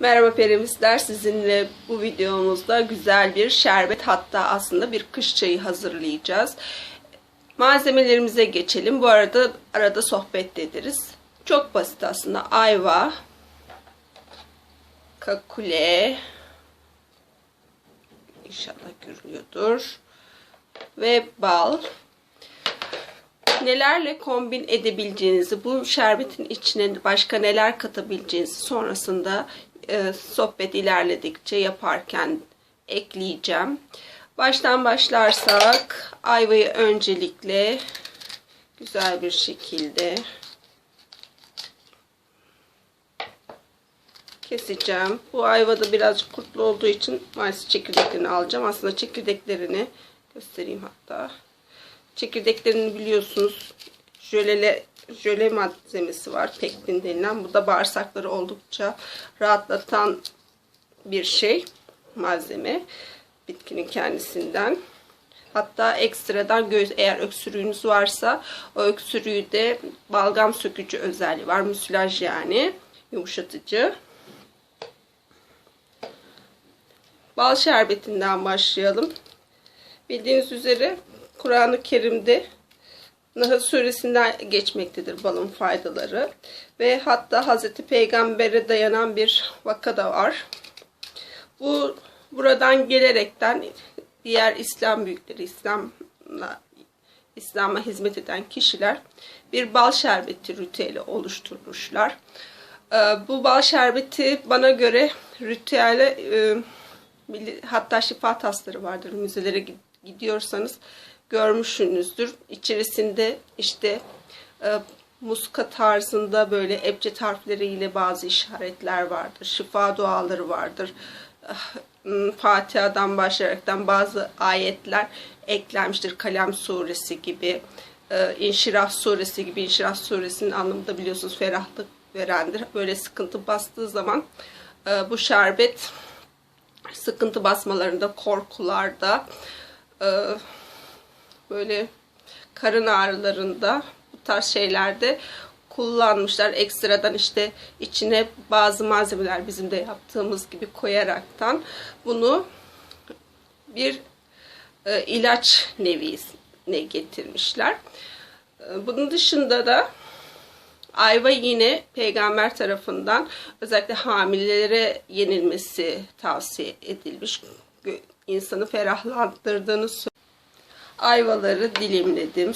Merhaba perimizler sizinle bu videomuzda güzel bir şerbet hatta aslında bir kış çayı hazırlayacağız. Malzemelerimize geçelim. Bu arada arada sohbet ederiz. Çok basit aslında. Ayva, kakule, inşallah görülüyordur ve bal nelerle kombin edebileceğinizi, bu şerbetin içine başka neler katabileceğinizi sonrasında e, sohbet ilerledikçe yaparken ekleyeceğim. Baştan başlarsak ayvayı öncelikle güzel bir şekilde keseceğim. Bu ayva da birazcık kurtlu olduğu için maalesef çekirdeklerini alacağım. Aslında çekirdeklerini göstereyim hatta. Çekirdeklerini biliyorsunuz jölele, jöle malzemesi var. Pektin denilen. Bu da bağırsakları oldukça rahatlatan bir şey. Malzeme. Bitkinin kendisinden. Hatta ekstradan göz eğer öksürüğünüz varsa o öksürüğü de balgam sökücü özelliği var. Müsilaj yani. Yumuşatıcı. Bal şerbetinden başlayalım. Bildiğiniz üzere Kur'an-ı Kerim'de Nahl suresinden geçmektedir balın faydaları. Ve hatta Hazreti Peygamber'e dayanan bir vaka da var. Bu buradan gelerekten diğer İslam büyükleri, İslam'la İslam'a hizmet eden kişiler bir bal şerbeti ritüeli oluşturmuşlar. Bu bal şerbeti bana göre ritüele hatta şifa tasları vardır müzelere gidiyorsanız görmüşsünüzdür. İçerisinde işte e, muska tarzında böyle ebced harfleriyle bazı işaretler vardır. Şifa duaları vardır. Fatiha'dan başlayaraktan bazı ayetler eklenmiştir. Kalem suresi gibi, e, İnşirah suresi gibi. İnşirah suresinin anlamı da biliyorsunuz ferahlık verendir. Böyle sıkıntı bastığı zaman e, bu şerbet sıkıntı basmalarında, korkularda, e, böyle karın ağrılarında bu tarz şeylerde kullanmışlar. Ekstradan işte içine bazı malzemeler bizim de yaptığımız gibi koyaraktan bunu bir e, ilaç nevine getirmişler. E, bunun dışında da ayva yine peygamber tarafından özellikle hamilelere yenilmesi tavsiye edilmiş. İnsanı ferahlandırdığını söylüyor. Ayvaları dilimledim.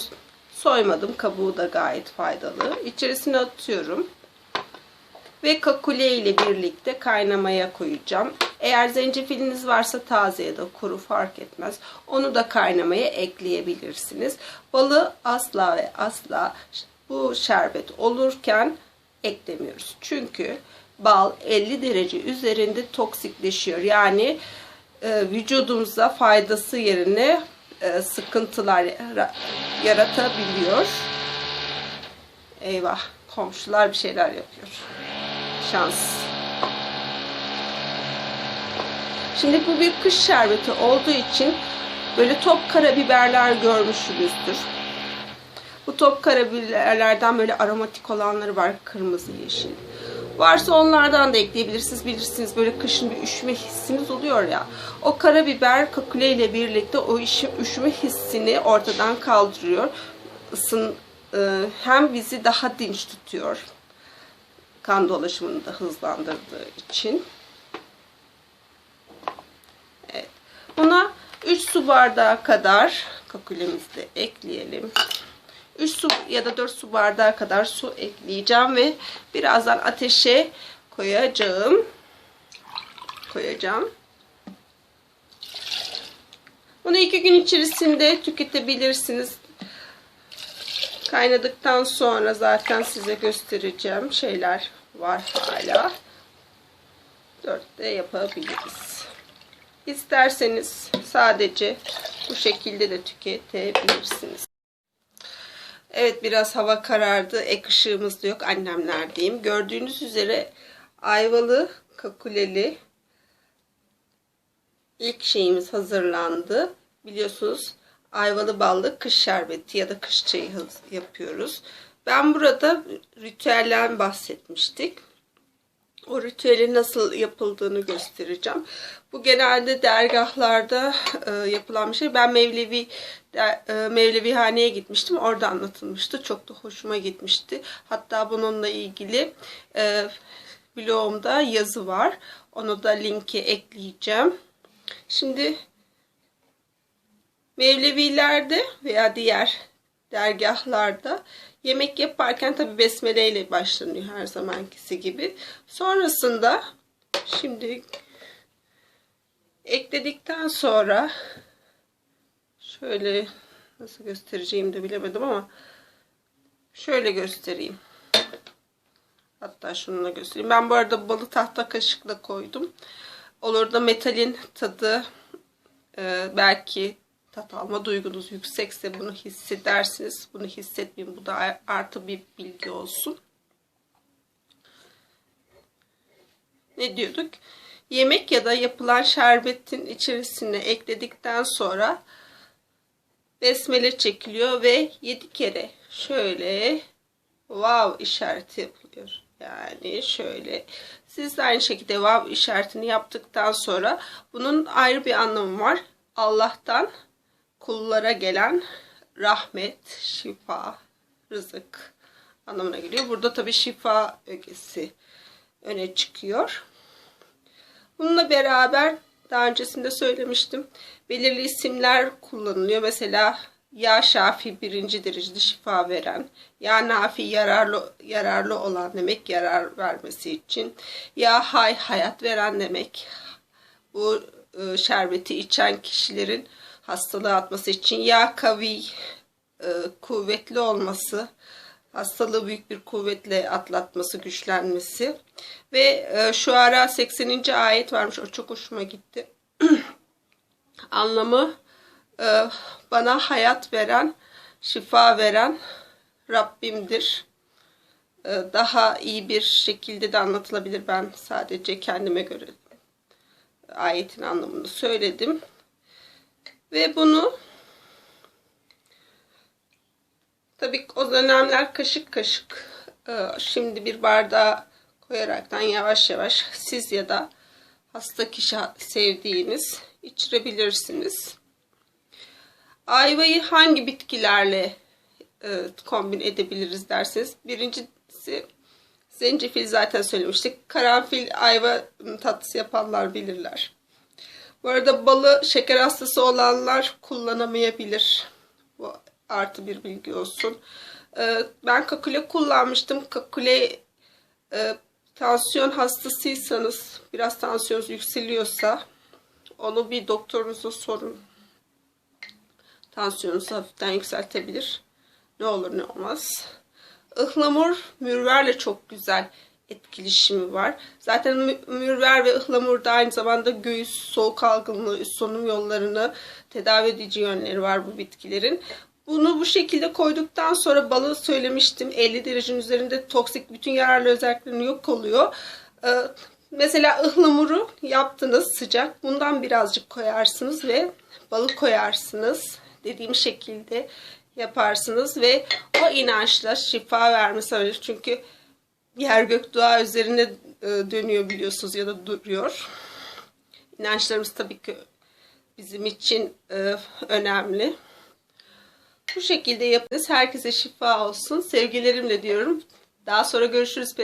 Soymadım. Kabuğu da gayet faydalı. İçerisine atıyorum. Ve kakule ile birlikte kaynamaya koyacağım. Eğer zencefiliniz varsa taze ya da kuru fark etmez. Onu da kaynamaya ekleyebilirsiniz. Balı asla ve asla bu şerbet olurken eklemiyoruz. Çünkü bal 50 derece üzerinde toksikleşiyor. Yani e, vücudumuza faydası yerine e, sıkıntılar yaratabiliyor. Eyvah komşular bir şeyler yapıyor. Şans. Şimdi bu bir kış şerbeti olduğu için böyle top karabiberler görmüşsünüzdür. Bu top karabiberlerden böyle aromatik olanları var. Kırmızı, yeşil. Varsa onlardan da ekleyebilirsiniz. Bilirsiniz böyle kışın bir üşüme hissiniz oluyor ya. O karabiber kakule ile birlikte o üşüme hissini ortadan kaldırıyor. Isın, e, hem bizi daha dinç tutuyor. Kan dolaşımını da hızlandırdığı için. Evet. Buna 3 su bardağı kadar kakulemizi de ekleyelim. 3 su ya da 4 su bardağı kadar su ekleyeceğim ve birazdan ateşe koyacağım. Koyacağım. Bunu iki gün içerisinde tüketebilirsiniz. Kaynadıktan sonra zaten size göstereceğim şeyler var hala. Dörtte yapabiliriz. İsterseniz sadece bu şekilde de tüketebilirsiniz. Evet biraz hava karardı. Ek ışığımız da yok. Annemlerdeyim. Gördüğünüz üzere ayvalı, kakuleli ilk şeyimiz hazırlandı. Biliyorsunuz ayvalı ballı kış şerbeti ya da kış çayı yapıyoruz. Ben burada ritüelden bahsetmiştik. o ritüelin nasıl yapıldığını göstereceğim. Bu genelde dergahlarda e, yapılan bir şey. Ben Mevlevi Mevlevihaneye gitmiştim. Orada anlatılmıştı. Çok da hoşuma gitmişti. Hatta bununla ilgili e, blogumda yazı var. Onu da linki ekleyeceğim. Şimdi Mevlevilerde veya diğer dergahlarda yemek yaparken tabi besmele ile başlanıyor her zamankisi gibi. Sonrasında şimdi ekledikten sonra şöyle nasıl göstereceğim de bilemedim ama şöyle göstereyim. Hatta şununla göstereyim. Ben bu arada balı tahta kaşıkla koydum. Olur da metalin tadı e, belki tat alma duygunuz yüksekse bunu hissedersiniz. Bunu hissetmeyin. Bu da artı bir bilgi olsun. Ne diyorduk? Yemek ya da yapılan şerbetin içerisine ekledikten sonra besmele çekiliyor ve 7 kere şöyle wow işareti yapılıyor. Yani şöyle siz de aynı şekilde wow işaretini yaptıktan sonra bunun ayrı bir anlamı var. Allah'tan kullara gelen rahmet, şifa, rızık anlamına geliyor. Burada tabi şifa ögesi öne çıkıyor. Bununla beraber daha öncesinde söylemiştim. Belirli isimler kullanılıyor. Mesela ya şafi birinci derecede şifa veren, ya nafi yararlı yararlı olan demek yarar vermesi için, ya hay hayat veren demek. Bu e, şerbeti içen kişilerin hastalığı atması için ya kavi e, kuvvetli olması, hastalığı büyük bir kuvvetle atlatması, güçlenmesi ve e, şu ara 80. ayet varmış. O çok hoşuma gitti. Anlamı e, bana hayat veren, şifa veren Rabbimdir. E, daha iyi bir şekilde de anlatılabilir. Ben sadece kendime göre ayetin anlamını söyledim. Ve bunu tabii o dönemler kaşık kaşık e, şimdi bir bardağa koyaraktan yavaş yavaş siz ya da hasta kişi sevdiğiniz içirebilirsiniz. Ayvayı hangi bitkilerle e, kombin edebiliriz derseniz birincisi zencefil zaten söylemiştik. Karanfil ayva tatlısı yapanlar bilirler. Bu arada balı şeker hastası olanlar kullanamayabilir. Artı bir bilgi olsun. Ee, ben kakule kullanmıştım. Kakule e, tansiyon hastasıysanız, biraz tansiyonunuz yükseliyorsa onu bir doktorunuza sorun. Tansiyonunuzu hafiften yükseltebilir. Ne olur ne olmaz. Ihlamur mürverle çok güzel etkileşimi var. Zaten mürver ve ıhlamur da aynı zamanda göğüs, soğuk algınlığı, üst solunum yollarını tedavi edici yönleri var bu bitkilerin. Bunu bu şekilde koyduktan sonra balı söylemiştim. 50 derecenin üzerinde toksik bütün yararlı özelliklerini yok oluyor. Ee, mesela ıhlamuru yaptınız sıcak. Bundan birazcık koyarsınız ve balı koyarsınız. Dediğim şekilde yaparsınız ve o inançla şifa vermesi öyle. Çünkü yer gök dua üzerine e, dönüyor biliyorsunuz ya da duruyor. İnançlarımız tabii ki bizim için e, önemli. Bu şekilde yapınız. Herkese şifa olsun. Sevgilerimle diyorum. Daha sonra görüşürüz.